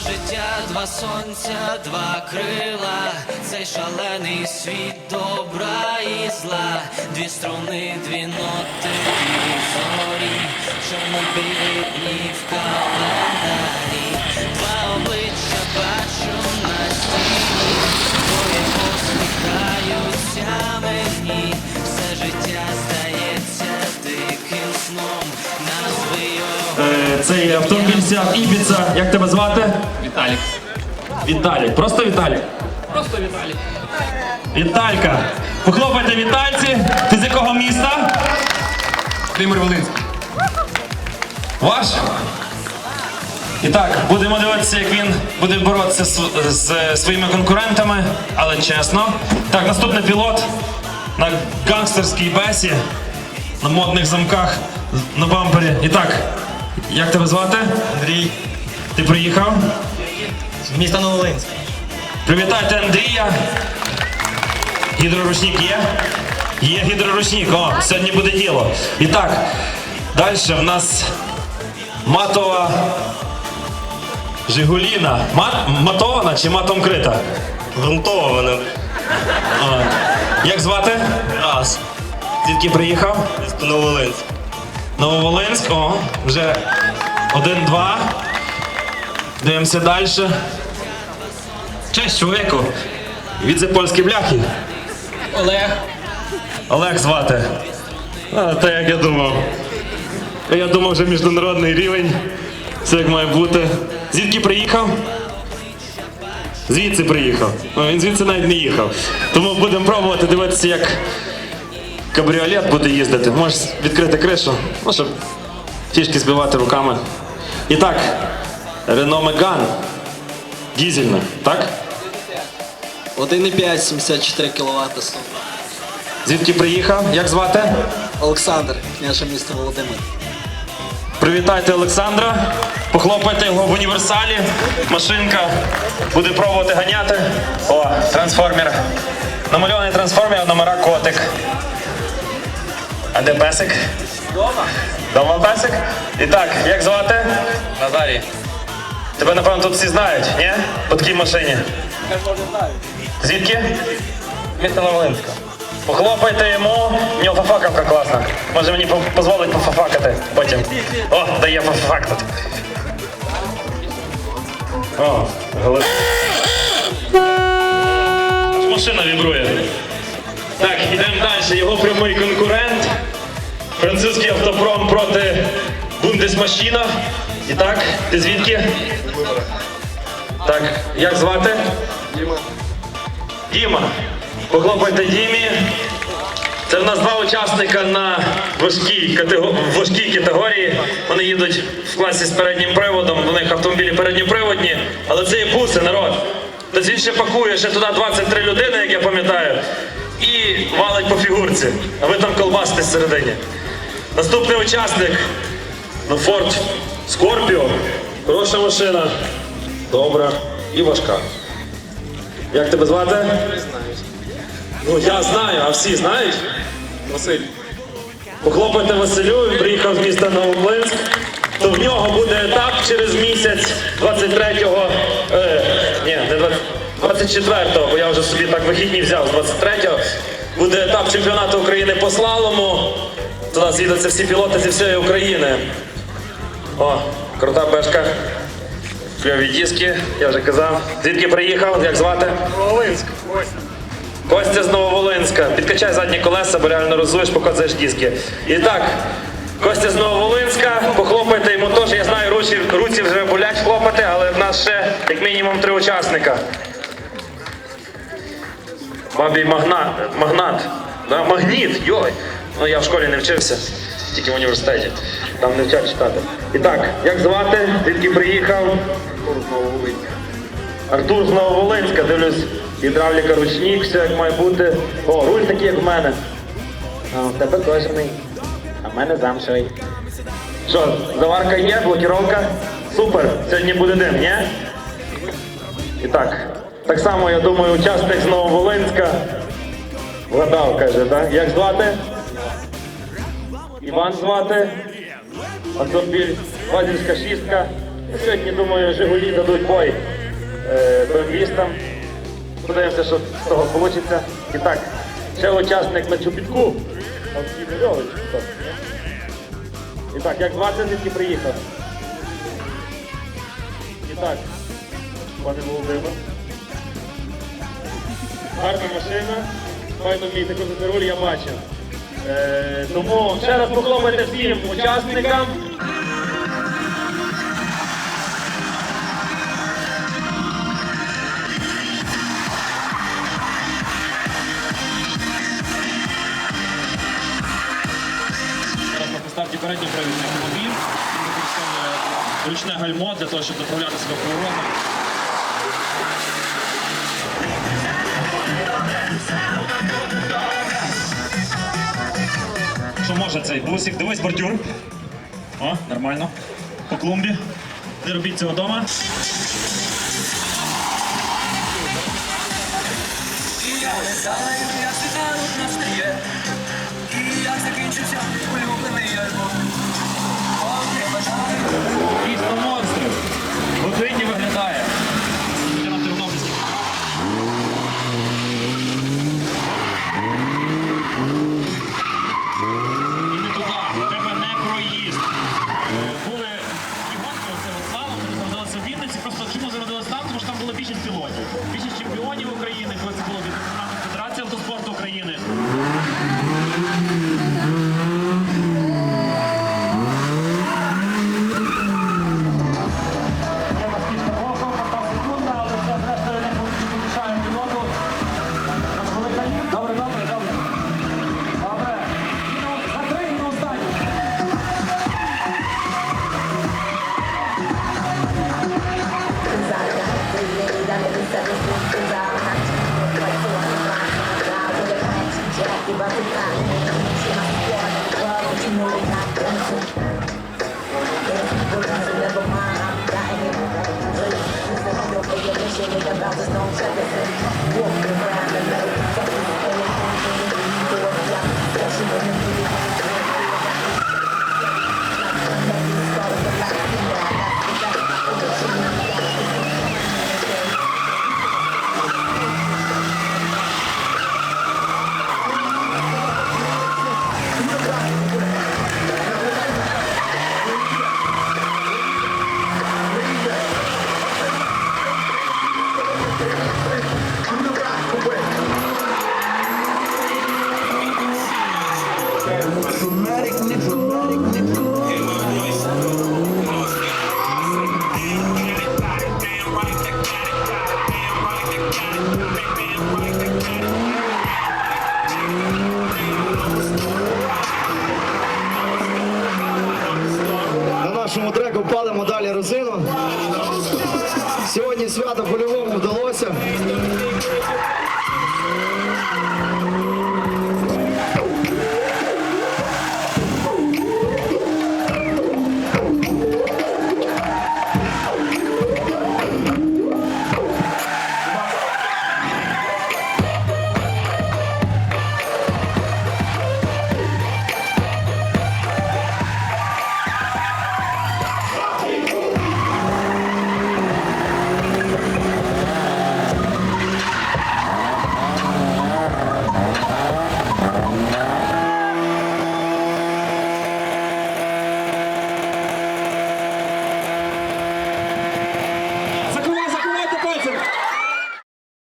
Життя, два сонця, два крила, цей шалений світ добра і зла, дві струни, дві ноти, дві зорі, чорно-білі дні в календарі, два обличчя бачу на стіні, двоє посміхаються мені, все життя здається диким сном. Е, Цей автомобіль Сіат Ібіца. Як тебе звати? Віталік. Віталік. Просто Віталік. Просто Віталік. Віталька. Похлопайте Вітальці. Ти з якого міста? Володимир Волинський. Ваш? І так, будемо дивитися, як він буде боротися з, з своїми конкурентами, але чесно. Так, наступний пілот на гангстерській бесі, на модних замках, на бампері. І так, як тебе звати? Андрій. Ти приїхав? Міста Новолинськ. Привітайте Андрія. Гідроручник є? Є гідроручник. О, сьогодні буде діло. І так, далі в нас матова Жигуліна. Мат, матована чи матом крита? Грунтована. А, як звати? Раз. Звідки приїхав? Місто Новолинськ. Нововолинськ. О, вже один-два. Дивимося далі. Честь чоловіку. Від польські бляхи. Олег. Олег звати. А, та як я думав. Я думав, вже міжнародний рівень. Все як має бути. Звідки приїхав? Звідси приїхав. Ну, він звідси навіть не їхав. Тому будемо пробувати дивитися, як кабріолет буде їздити. Можеш відкрити кришу, ну, щоб фішки збивати руками. І так, Renault Megane. Дізельна, так? 1,5, 74 кВт. Звідки приїхав? Як звати? Олександр, княже місто Володимир. Привітайте Олександра, похлопайте його в універсалі. Машинка буде пробувати ганяти. О, трансформер. Намальований трансформер, а номера котик. А де песик? Дома. Дома песик? І так, як звати? Назарій. Тебе, напевно, тут всі знають, ні? По такій машині. Звідки? Місто Новолинська. Похлопайте йому, в нього фафакавка класна. Може мені дозволить пофафакати потім. О, дає пофафакати. О, голос. Машина вібрує. Так, йдемо далі. Його прямий конкурент. Французький автопром проти Бундесмашіна. І так, ти звідки? Так, як звати? Діма. Похлопайте Дімі. Це в нас два учасника на важкій, катего... важкій категорії. Вони їдуть в класі з переднім приводом, у них автомобілі передньоприводні, але це є буси, народ. Тобто він ще пакує ще туди 23 людини, як я пам'ятаю, і валить по фігурці, а ви там колбасите всередині. Наступний учасник на Ford Scorpio. Хороша машина, добра і важка. Як тебе звати? Ну, я знаю, а всі знають? Василь. Похлопайте Василю, він приїхав з міста Новомлинськ. То в нього буде етап через місяць 23-го. Е, ні, не 24-го, бо я вже собі так вихідні взяв з 23-го. Буде етап чемпіонату України по слалому. Туди з'їдуться всі пілоти зі всієї України. О, крута бешка. Кльові диски, я вже казав. Звідки приїхав? Як звати? Волинськ. Костя з Нововолинська. Підкачай задні колеса, бо реально розуєш, показуєш диски. І так, Костя з Нововолинська, похлопайте йому теж. Я знаю, руці, руці вже болять хлопати, але в нас ще як мінімум три учасника. Бабій магнат. магнат. Да, магніт, йой. Ну я в школі не вчився, тільки в університеті. Там не вчать читати. І так, як звати? Звідки приїхав? Артур з Нововолинська, дивлюсь, гідравліка ручник, все як має бути. О, руль такий, як в мене. А, в тебе кожаний. А в мене замшевий. Що, заварка є, блокіровка? Супер, сьогодні буде дим, ні? І так, так само, я думаю, учасник з Нововолинська. Вгадав, каже, так? Як звати? Іван звати. Автомобіль Вазівська шістка. Сьогодні, думаю, Жигулі дадуть бой е, БМВістам. Подивимося, що з того вийде. І так, ще учасник на чупітку. І так, як звати звідки приїхав? І так, пане Володимир. Гарна машина, файно вмієте крутити руль, я бачив. Е, тому ще раз похлопайте всім учасникам. Старті передній провідний автомобіль. Ручне гальмо для того, щоб доправляти себе в може цей бусик? Дивись, бордюр. О, нормально. По клумбі. Не робіть цього вдома. Дійсно монстрів. Годині виглядає. Це на Тернопільській. І не туди, треба не проїзд. Е, Були такі гонки, оце от слава, вони зародилися в Вінниці. Просто чому зародилися там? Тому що там було більшість пілотів. Більшість чемпіонів України, коли це було від Федерації автоспорту України. першому треку палимо далі розину. Сьогодні свято по-любому вдалося.